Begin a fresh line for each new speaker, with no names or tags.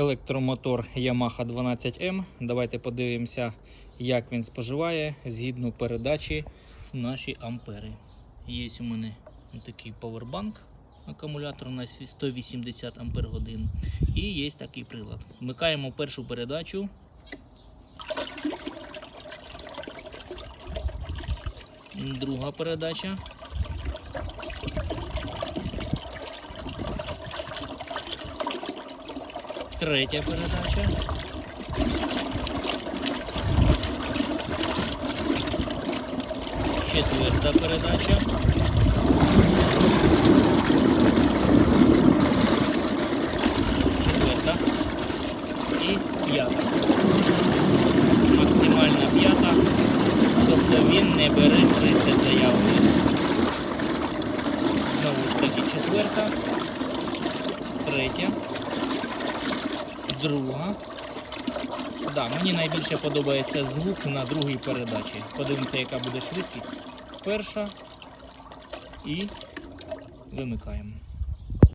електромотор Yamaha 12M. Давайте подивимося, як він споживає згідно передачі наші ампери. Є у мене такий повербанк, акумулятор на 180 ампер годин. І є такий прилад. Вмикаємо першу передачу. Друга передача. Третя передача. Четверта передача. Четверта. І п'ята. Максимальна п'ята. Тобто він не бере 30 заявлених. Знову ж таки четверта. Третя друга. Да, мені найбільше подобається звук на другій передачі. Подивимося, яка буде швидкість. Перша і вимикаємо.